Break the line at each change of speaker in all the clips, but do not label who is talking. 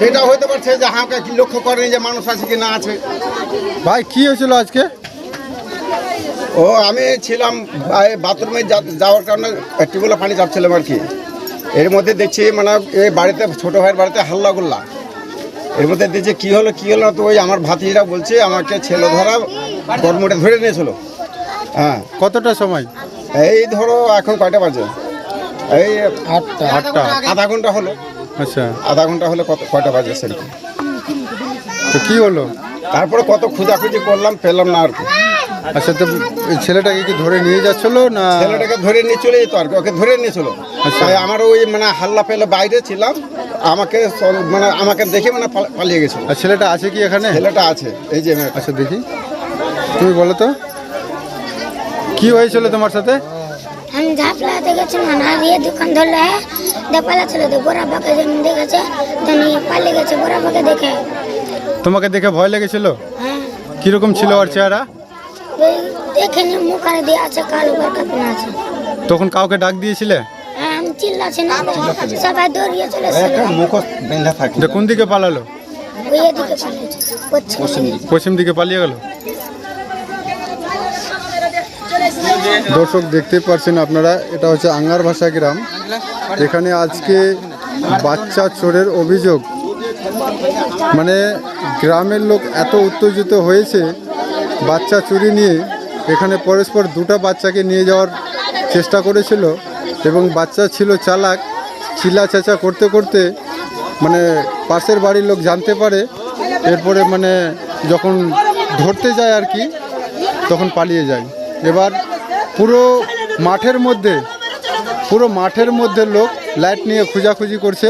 সেটা হইতে পারছে যে আমাকে কি লক্ষ্য করেনি যে মানুষ আছে কি না আছে।
ভাই কি হয়েছিল আজকে?
ও আমি ছিলাম বাথরুমে যাওয়ার কারণে টিউবওয়েলে পানি চাপছিলাম আর কি। এর মধ্যে দেখছি মানে এই বাড়িতে ছোটো ভাইয়ের বাড়িতে হাল্লা গুল্লা এর মধ্যে দেখছি কি হলো কি হলো তো ওই আমার ভাতিজিরা বলছে আমাকে ছেলে ধরা গরমুটে ধরে নিয়েছিল। হ্যাঁ।
কতটা সময়?
এই ধরো এখন কয়টা বাজে? এই আটটা।
আটটা
আধা ঘণ্টা হলো।
আচ্ছা।
আধা ঘণ্টা হলে কত কয়টা বাজে সেরকম
তো কী হলো?
তারপরে কত খোঁজাখুঁজি করলাম পেলাম না আর কি।
আচ্ছা তো ছেলেটাকে কি ধরে নিয়ে যাচ্ছিল না?
ছেলেটাকে ধরে নিয়ে চলে যেত আর কি ওকে ধরে নিয়েছিল
আচ্ছা।
আমার ওই মানে হাল্লা পেলে বাইরে ছিলাম আমাকে মানে আমাকে দেখে মানে পালিয়ে গেছিল।
আর ছেলেটা আছে কি এখানে?
ছেলেটা আছে এই যে।
আচ্ছা দেখি। তুমি বলো তো। কি হয়েছিল তোমার সাথে?
আমি ঝাপলা দেখেছি না দিয়ে দোকান ধরলে দেপালা ছিল তো গোড়া পাকে যেমন দেখেছে তেমনি পালিয়ে গেছে গোড়া পাকে দেখে।
তোমাকে দেখে ভয় লেগেছিল?
হ্যাঁ।
কীরকম ছিল ওর চেহারা?
ওই দেখে মুখ আর দিয়ে আছে কালো আছে।
তখন কাউকে ডাক দিয়েছিলে?
হ্যাঁ আমি চিল্লাছি না সবাই দৌড়িয়ে চলে এসেছিল
একটা বেঁধা থাকে।
যে কোন দিকে পালালো?
পশ্চিম দিকে।
পশ্চিম দিকে। পালিয়ে গেল? দর্শক দেখতে পাচ্ছেন আপনারা এটা হচ্ছে আঙ্গার ভাষা গ্রাম। এখানে আজকে বাচ্চা চোরের অভিযোগ। মানে গ্রামের লোক এত উত্তেজিত হয়েছে, বাচ্চা চুরি নিয়ে এখানে পরস্পর দুটো বাচ্চাকে নিয়ে যাওয়ার চেষ্টা করেছিল এবং বাচ্চা ছিল চালাক চিলা চেঁচা করতে করতে মানে পাশের বাড়ির লোক জানতে পারে, এরপরে মানে যখন ধরতে যায় আর কি, তখন পালিয়ে যায়। এবার পুরো মাঠের মধ্যে পুরো মাঠের মধ্যে লোক লাইট নিয়ে খোঁজাখুঁজি করছে,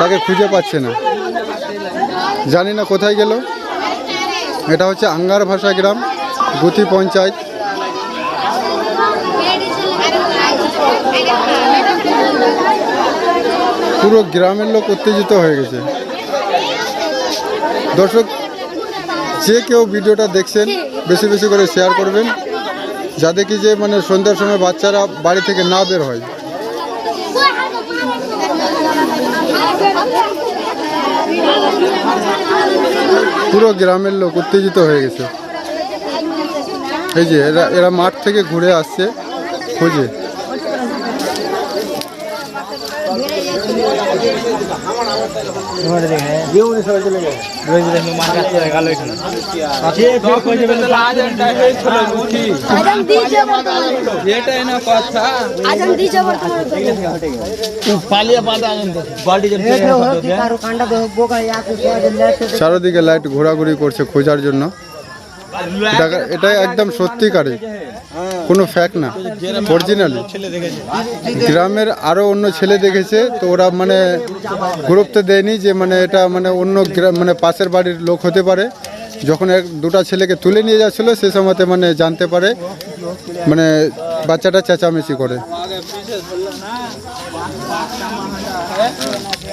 তাকে খুঁজে পাচ্ছে না। জানি না কোথায় গেল। এটা হচ্ছে আঙ্গার ভাষা গ্রাম গুতি পঞ্চায়েত। পুরো গ্রামের লোক উত্তেজিত হয়ে গেছে। দর্শক, যে কেউ ভিডিওটা দেখছেন, বেশি বেশি করে শেয়ার করবেন। যাতে কি যে মানে সন্ধ্যার সময় বাচ্চারা বাড়ি থেকে না বের হয়। পুরো গ্রামের লোক উত্তেজিত হয়ে গেছে। এই যে এরা এরা মাঠ থেকে ঘুরে আসছে। খুঁজে চারদিকে লাইট ঘোরাঘুরি করছে খোঁজার জন্য। এটা একদম সত্যিকারে। কোনো ফ্যাক না। অরিজিনালি গ্রামের আরও অন্য ছেলে দেখেছে, তো ওরা মানে গুরুত্ব দেয়নি যে মানে এটা মানে অন্য মানে পাশের বাড়ির লোক হতে পারে। যখন এক দুটা ছেলেকে তুলে নিয়ে যাচ্ছিল, সে সময়তে মানে জানতে পারে মানে বাচ্চাটা চেঁচামেচি করে।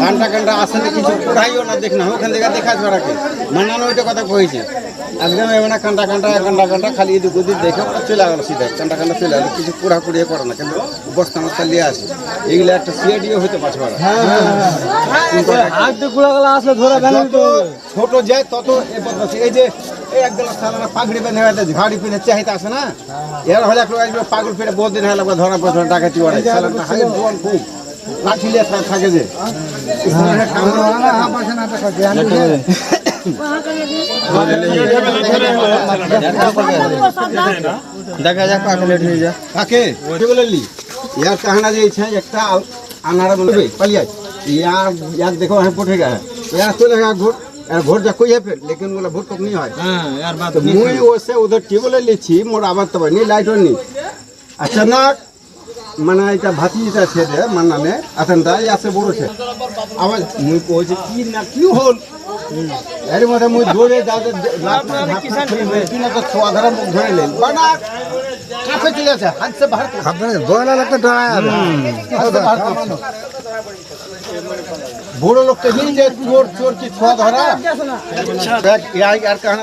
কানটা কানটা আসে না কিছু কুড়াইও না দেখ না। ওখান থেকে দেখা ছড়াকে মান্নানো ওইটা কথা কইছে। একদম এমন কান্টা কান্টা কান্টা কান্টা খালি এদিক ওদিক দেখে ওরা চলে গেল সিধা। কান্টা কান্টা চলে গেল কিছু কুড়া কুড়িয়ে করে না কিন্তু বস্তা মস্তা নিয়ে আসে। এগুলো একটা সিআইডিও হতে পারছে ওরা ছোট যায় তত। এই যে পাগড়ি বেঁধে হয়তো ঝাড়ি পিনে চাহিতে আসে না? এর হলে পাগল ফিরে বহুত দিন হলে ধরা পড়ে ডাকাতি ওরা খুব। লাঠিলে থাকে যে।
দেখা যাক কাকলেট হয়ে যা
কাকে? বললি? ইয়ার কাহানা যে ইচ্ছা একটা আনারা বলবে পালিয়ে ইয়ার ইয়ার দেখো হ্যাঁ পঠে গা ইয়ার চলে গা ঘোর यार वोट जा कोई है फिर लेकिन बोला वोट कब नहीं है हां यार बात तो मुई वो से उधर टेबल ले ली छी मोर आवाज মানে এটা ভাতিটা ছেড়ে মান্নানে আতনটা আছে বড় ছে আবার মুই কইছে কি না কি হল? এর মধ্যে মুই দৌড়ে যাতে কিনা তো ছোয়া ধরা মুখ ধরে নেন বানা কাপে চলে আছে হাত সে বাহার কর।
আপনার বয়লা লাগতে
বাহার বুড়ো লোক তো হিল যে চোর চোর কি ছোয়া ধরা? দেখ ইয়াই আর কাহনা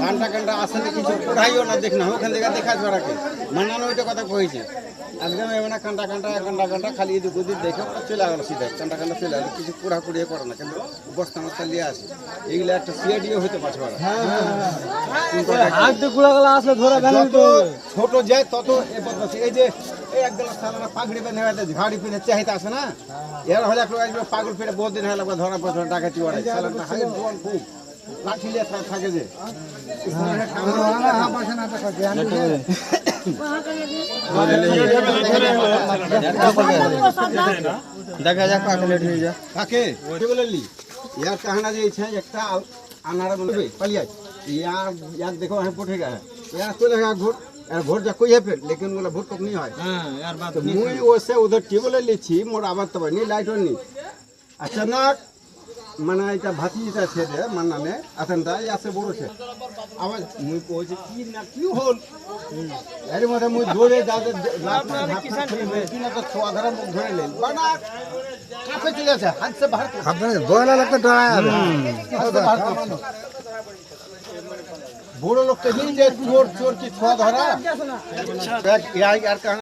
কানটা কানটা আসে কিছু পড়াইও না দেখ না। ওখান থেকে দেখা মান্নানো ওইটা কথা কইছে। একদম এমন কান্টা কান্টা কান্টা কান্টা খালি এদিক ওদিক দেখে চলে গেল সিধা। কান্টা কান্টা চলে গেল কিছু কুড়া কুড়িয়ে করে না কিন্তু বস্তা মস্তা নিয়ে আসে। এইগুলো একটা সিআইডিও হতে পারছে ওরা যত ছোট যায় তত এ। এই যে এই এক গেলা সালারা পাগড়ি বেঁধে হয়তো ঘাড়ি পিনে চাহিতে আসে না? এর হলে একটু আসবে পাগল পেটে বহুত দিন হলে ধরা পড়ে ডাকাতি ওরা খুব। লাঠি লিয়ে থাকে যে দেখা যাক কাকুলেট হয়ে যা কাকে ওটা বলে লি ইয়ার কাহানা যে ইচ্ছা একটা আনারা বলবে পালিয়া यार यार देखो यहाँ पूछेगा यार कोई लगा घोट यार घोट जा कोई है फिर? लेकिन बोला भोट कब नहीं है हाँ यार बात तो मुई वो से उधर टेबल ले छी मोर आवाज़ तो तब नहीं लाइट नहीं अचानक মানে এটা ভাতিটা ছেড়ে মান্নানে আতনটা আছে বড় ছে আবার মুই কইছে কি না কি হল? এর মধ্যে মুই দৌড়ে যাতে কিনা তো ছোয়া ধরা মুখ ধরে নেন বানা কাপে চলে আছে হাত সে বাহার কর।
আপনার বয়লা লাগতে ডরায়
হাত সে বাহার বুড়ো লোক তো হিল যে চোর চোর কি ছোয়া ধরা আর